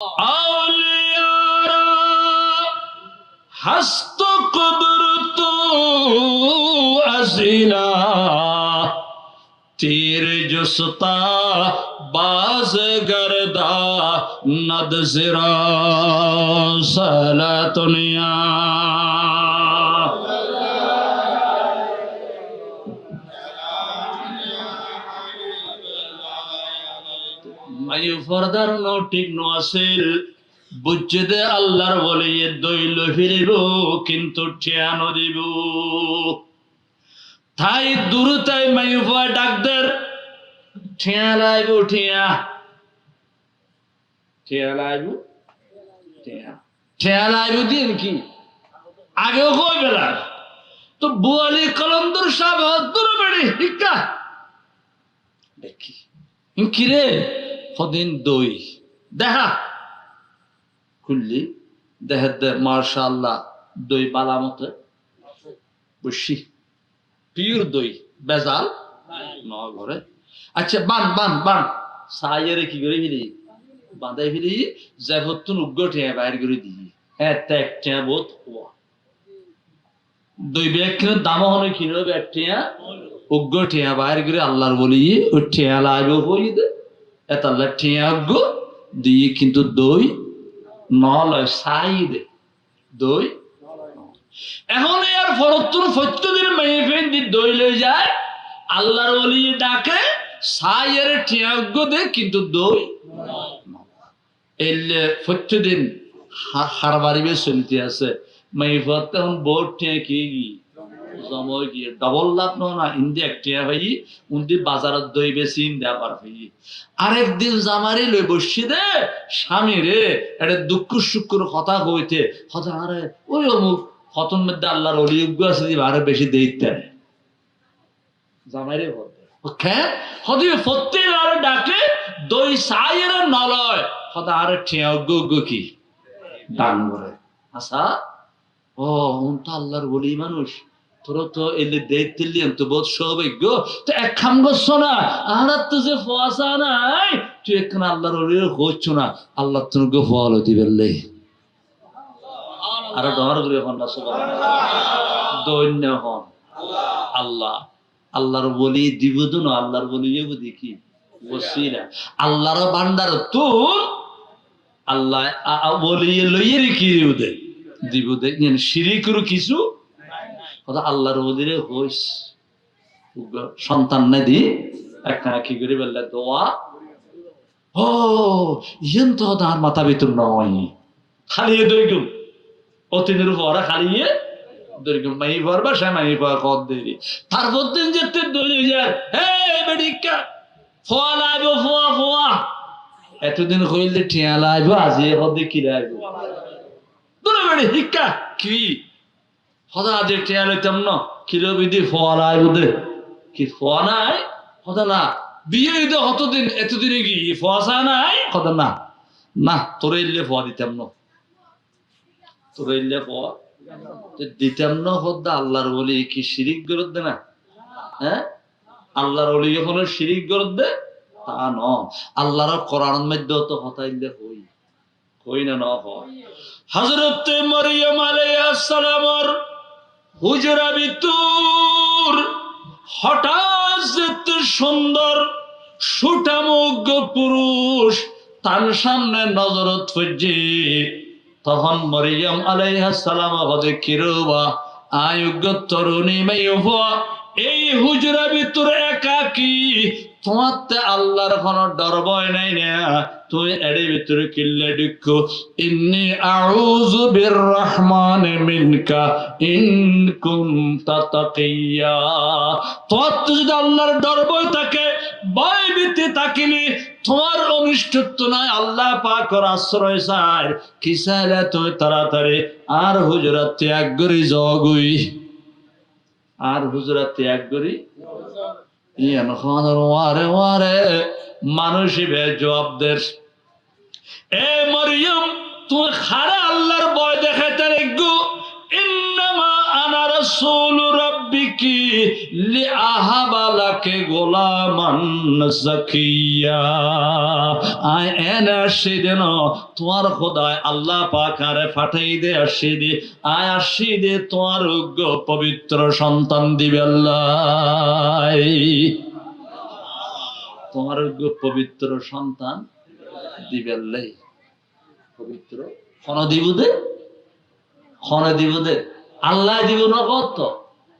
আউলিয়ারা হস্ত কুদরত আজিলা تیر جستا باز گردا ند زرا سلطنیا মাই ফরদার নো ঠিক নো আসিল। বুঝছে দে আল্লাহর বলে দইল ফিরিব, কিন্তু ঠিয়ানো দিব। থাই দূর তাই মাই ফুয়া ডাকদের, ঠিয়া লাইব, ঠিয়া। ঠিয়া লাইব ঠিয়া। লাইব দিন কি? আগেও কই বেলা তো বুয়ালি কলন্দর সাহেব দূর বেড়ি দেখি। কি রে কদিন দই? দেখা। খুললি দেহের দে মার্শাল্লাহ দই বালা মতো। বসি। পিওর দই বেজাল? ন ঘরে। আচ্ছা বান বান বান। সাইয়ারে কি করে ফিরি বাঁধাই ফিরি যে হতুন উগ্র ঠেয়া বাইর করে দিই। হ্যাঁ ত্যাগ ঠেয়া বোধ হওয়া। দুই ব্যাগ কিনে দাম হলে কিনে ব্যাগ ঠেয়া উগ্র ঠেয়া বাইর করে আল্লাহর বলি ওই ঠেয়া লাগবে হই দে। ঠেয়া উগ্র দিয়ে কিন্তু দই নলয় সাই দে দই এখন এর ফরত্তর ফত্যদিন মেহফিল দি দই লই যায়, আল্লাহর ওলি ডাকে, সাইয়ের ঠিয়াজ্ঞ দে কিন্তু দই এলে ফত্যদিন হারবারিবে চলতে আছে মেহফত তখন বোর্ড ঠিয়া কি ডবল লাভ ন, ইন্দি একটিয়া উন্দি বাজারত দই বেশি পার জামারি লই বসছি দে স্বামী রে দুঃখ কথা কথা আরে, ওই অমুক হতন মধ্যে আল্লাহর অলিয়োগ্য আছে বেশি দেইতে জামাইরে ফত্তি ডাকে, দই সাইয়ের নলয় হদা আর ঠিয়া গো কি? দান করে আচ্ছা? ও, উন তো আল্লাহর বলি মানুষ। তোর তো এলে দেখতে লিয়াম তো বহুত সৌভাগ্য। তো এক খাম করছ না আর তো যে ফোয়াশা নাই তুই এখানে আল্লাহর অলির হচ্ছ না আল্লাহ তুমি ফল হতে পারলে আরও ডর করে হন না দৈন্য হন। আল্লাহ আল্লাহর বলি দিব তো না আল্লাহর বলি যাব দেখি। বসিরা আল্লাহর ভান্ডার তো আল্লাহ বলি লইয়ে রেখি দে। দিব দে। করু কিছু কথা আল্লাহর বলিরে হইস সন্তান না দি একখানা কি করে বললে, দোয়া। ও ইয়েন তো তার মাথা ভিতর নয়। খালিয়ে দৈগুম অতিনের পরে খালিয়ে দৈগুম মাই পর সে মাই পর কদ দেরি। তারপর দিন যেতে দৌড়ে যায়, হে বেডিকা ফোয়া লাইব, ফোয়া ফোয়া। এতদিন কইলে ঠিয়া লাইব, আজি হদে কি লাইব? দূরে বেড়ে হিক্কা কি? হদা আজ ঠিয়া লইতাম না কিলো বিধি ফোয়া লাইব দে কি ফোয়া নাই? হদা না। বিয়ে হতদিন, এতদিনে কি ফোয়াশা নাই? হদা না। না, তোরে ইল্লে ফোয়া দিতাম না। তোরে ইল্লে ফোয়া দিতাম না হদ্দা আল্লাহর বলি কি শিরিক গরত দে না? হ্যাঁ? আল্লাহর যখন শিরিক তা ন। আল্লাহর কোরআন মধ্যে তো হতাইলে হই। হই না, ন, হয়। হযরত মরিয়ম আলাইহিস সালামর হুজরা বিতুর, হঠাৎ সুন্দর সুটামুগ্য পুরুষ তার সামনে নজরত থাকে তখন মরিয়াম আলাইহা সালাম হদে কিরবা আয়োগ্য তরুণী মেয়ে এই হুজরা ভিতর একাকি তোমার আল্লাহর কোনো ডর ভয় নাই না। তুমি এর ভিতরে কিল্লে দুঃখ ইন্নি আউযু বির রহমান মিনকা ইন কুনতা তাকিয়া। তোমার তো যদি আল্লাহর ডর ভয় থাকে, ভয় ভীতি থাকিলে তোমার অনিষ্টত্ব নাই, আল্লাহ পাকর আশ্রয় চায়। কি চাইলে তুমি তাড়াতাড়ি আর হুজরাত ত্যাগ করি জগুই। আর হুজরাত ত্যাগ করি ইয়ান খানের ওয়ারে ওয়ারে মানুষই বে জবাব দেশ। এ মরিয়ম তুমি খারা আল্লাহর বয় দেখাইতে রেগু ইন্নামা আনা রাসূল রাব্বিকি লিআহাবালাকে গোলামান জাকিয়া। আয় এনে আসি দেন তোমার খোদায় আল্লাহ পাকারে ফাটাই দে আসি দে আয় আসি দে তোমার যোগ্য পবিত্র সন্তান দিবে আল্লাহ। তোমার যোগ্য পবিত্র সন্তান দিবে আল্লাহ। পবিত্র দে। ক্ষণ দিব দে। আল্লাহ দিব না কত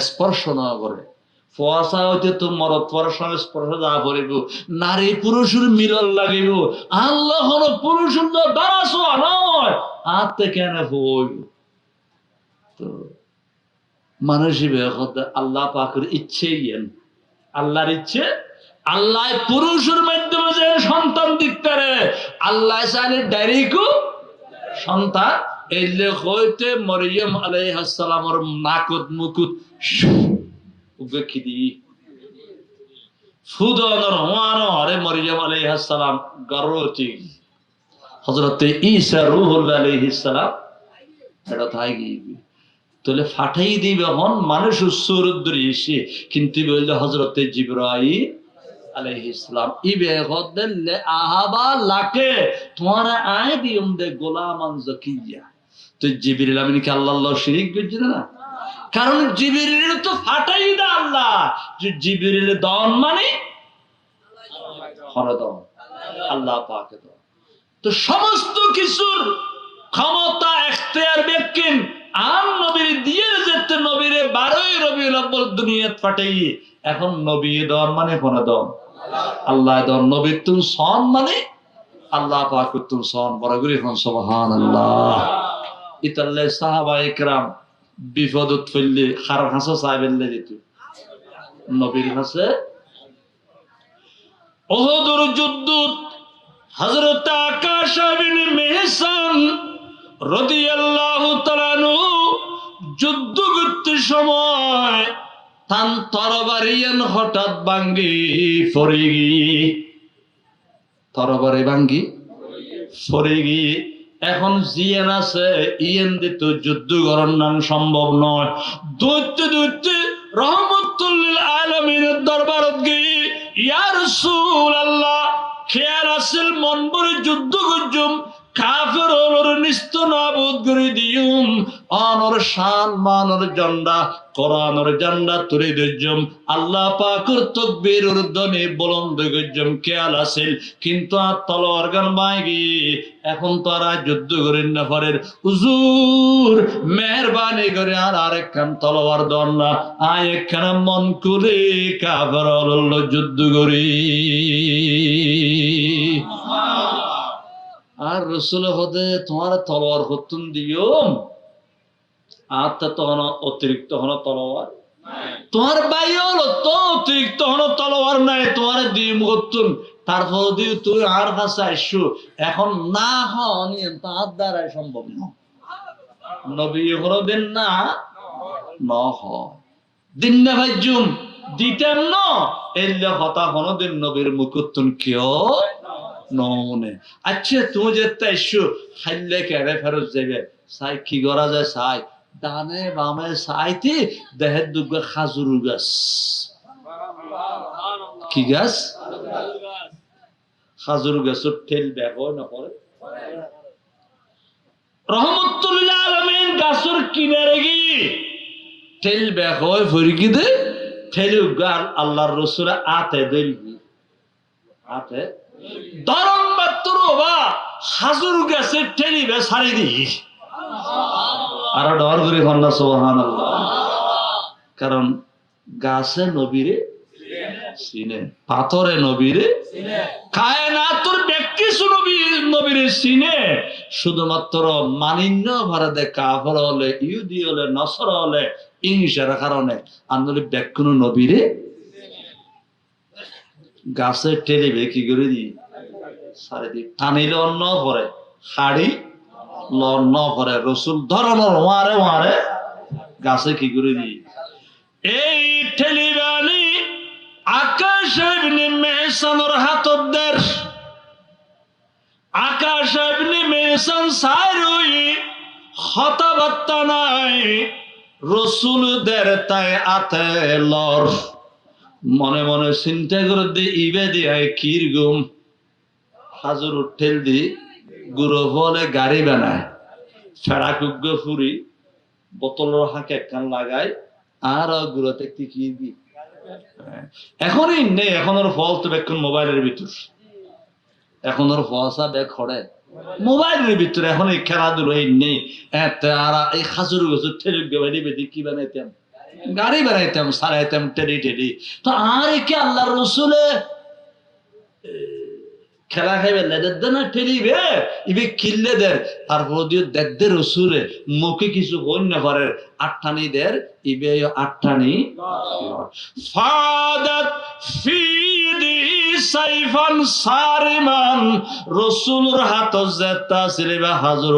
স্পর্শ না করে ফোয়াশা হইতে তো মরদ পরশন স্পর্শ যা করিব নারী পুরুষের মিলন লাগিব। আল্লাহ হলো পুরুষের দারাস নয় কেন হইব তো মানুষ আল্লাহ পাকের ইচ্ছেই এন আল্লাহর ইচ্ছে, আল্লাহ পুরুষের মাধ্যমে যে সন্তান দিতে আল্লাহ চাইলে ডাইরেক্টও সন্তান এলে হইতে মরিয়ম আলাইহিস সালামের মুকুত উগখিদি ফুদনর হওয়ানো আরে মরিয়ম আলাইহিস সালাম গর্ভবতী হযরত ঈসা রূহুল্লাহ আলাইহিস সালাম, এটা তাই গিয়ে তাহলে ফাটাই দিবে হন মানুষ সুরুদ্র এসে, কিন্তু বললে হজরতে জিব্রাইল আলাইহিস ইসলাম ইবে গদলে আহাবা লাকে আয় দে জাকিয়া। তো জিবরিল আমিন কি আল্লাহ শিরিক করছে না? কারণ জিবরিল তো ফাটাই দা আল্লাহ। জিবরিল দন মানে হরদম আল্লাহ পাকে দন। তো সমস্ত কিছুর ক্ষমতা এখতিয়ার ব্যক্তিন আর নবীর দিয়ে যেতে নবীরে বারোই রবি লব্বর দুনিয়াত ফাটাই। এখন নবী দন মানে কোন দন। আল্লাহ দন নবীর তুম সন মানে আল্লাহ পাক তুম সন। বড় করে এখন সুবহান আল্লাহ ইতাল্লে সাহাবা ইকরাম বিপদত ফেললে খার হাসা সাহেবেল্লে যেত নবীর হাসে ওহদুর যুদ্ধ হজরত আকাশ মেহসান রদিয়াল্লাহু তাআলানু যুদ্ধ করতে সময় তান তরবারিয়ান হঠাৎ ভাঙ্গি ফরে গিয়ে তরবারি ভাঙ্গি ফরে গিয়ে এখন জিএন আছে, ইএন দিত যুদ্ধ করার নাম সম্ভব নয়। দৈত্য দৈত্য রহমতুল্লিল আলমিনের দরবারত গিয়ে ইয়ার সুল আল্লাহ খেয়াল আসিল মন ভরে যুদ্ধ করছুম কাফের ওর নিস্ত নাবুদ করে দিউম অনর শান, মানর জন্ডা, কোরআনর জন্ডা তুলে দিজম আল্লাহ পাকর তকবীর উর্দনে বলন্দ গজম খেয়াল আসিল কিন্তু আর তলোয়ার গান বাইগি, এখন তো আর যুদ্ধ করেন না পরের। হুজুর, মেহরবানি করে আর আরেকখান তলোয়ার দন না। আয় একখানা মন কাফের হল যুদ্ধ করি। আর রসুল হদে তোমার তলোয়ার হতুন দিও তা তখন অতিরিক্ত হন তলোয়ার? তোমার হলো তো অতিরিক্ত হন তলোয়ার নাই, তোমার দিম হতুন। তারপর দিয়ে তুই আর কাছে আইসু এখন না হনি তার দ্বারাই সম্ভব না। নবী হলো দিন না, ন হ দিন না ভাইজুম, দিতেন ন, এলে হতা হন দিন নবীর মুকুত্তুন কেউ নমনে। আচ্ছা তুমি যেতে এসো খাইলে কেড়ে ফেরত যাবে সাই কি করা যায়? সাই। ডানে বামে সাইতে দেহের দুর্গা খাজুর গাছ। কি গাছ? খাজুর গাছের ঠেল ব্যাগ না পরে? রহমতুল্লাহ আলমিন গাছের কিনারে গিয়ে ঠেল ব্যাগ ফরিকি দে। ঠেলি গাল আল্লাহর রসুরা আতে দিলবি আতে? হাজুর গেছে ঠেলিবে সারি দি। আর ডর করে খন্না সোহান কারণ গাছে নবীরে সিনে পাথরে নবীরে খায় না তোর ব্যক্তি নবী, নবীরে সিনে শুধুমাত্র মানিন্য ভারতে কাফর হলে, ইহুদি হলে, নসর হলে ইংসার কারণে। আন্দোলন ব্যাকুণ নবীরে গাছে টেলিবে কি করে দি সারে দি টানিলে অন্য পরে শাড়ি লন্ন পরে রসুল ধরনের ওয়ারে ওয়ারে গাছে কি করে দি এই ঠেলিবানি আকাশ মেহসানের হাতদের আকাশ মেহসান সারুই হতাবাত্তা নাই, রসুলদের তাই আতে লর। মনে মনে চিন্তা করে দি, ইবে দিয়ে কির গুম। হাজুর উঠেল দি গুরু বলে গাড়ি বানায় ফেড়া কুগ্গ ফুরি বোতলের হাঁকে একখান লাগায় আর গুলোতে কি কি দি। এখনই নেই এখন ওর ফল তো বেক্ষণ মোবাইলের ভিতর এখন ওর ফসা ব্যাগ খড়ে মোবাইলের ভিতরে এখন এই খেলাধুলো এই নেই। এতে আর এই খাজুর গছ ঠেলে বেড়ি বেদি কি বানাইতাম গাড়ি বেড়াইতাম সারাইতাম টেডি টেডি। তো আর কি আল্লাহ রসুলে? খেলা খাইবে, লেদের দেন ঠেলিবে ইবে কিল্লে দের। তারপর দিয়ে দেখদের রসুলে, মুখে কিছু না পারে আটটানি দের, ইবে আটটানি ফাদাত ফিদি সাইফান সারিমান হাত জেতা হাজর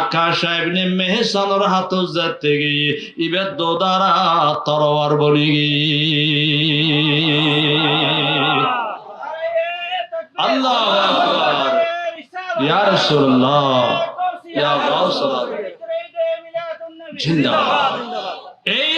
আকাশ ইবনে মেহসানর হাত জেতে গিয়ে, ইবে দোদারা তরোয়ার বনি আল্লাহ ইয়া রাসূলুল্লাহ। ইয়া গাউসুল্লাহ জিন্দাবাদ। এই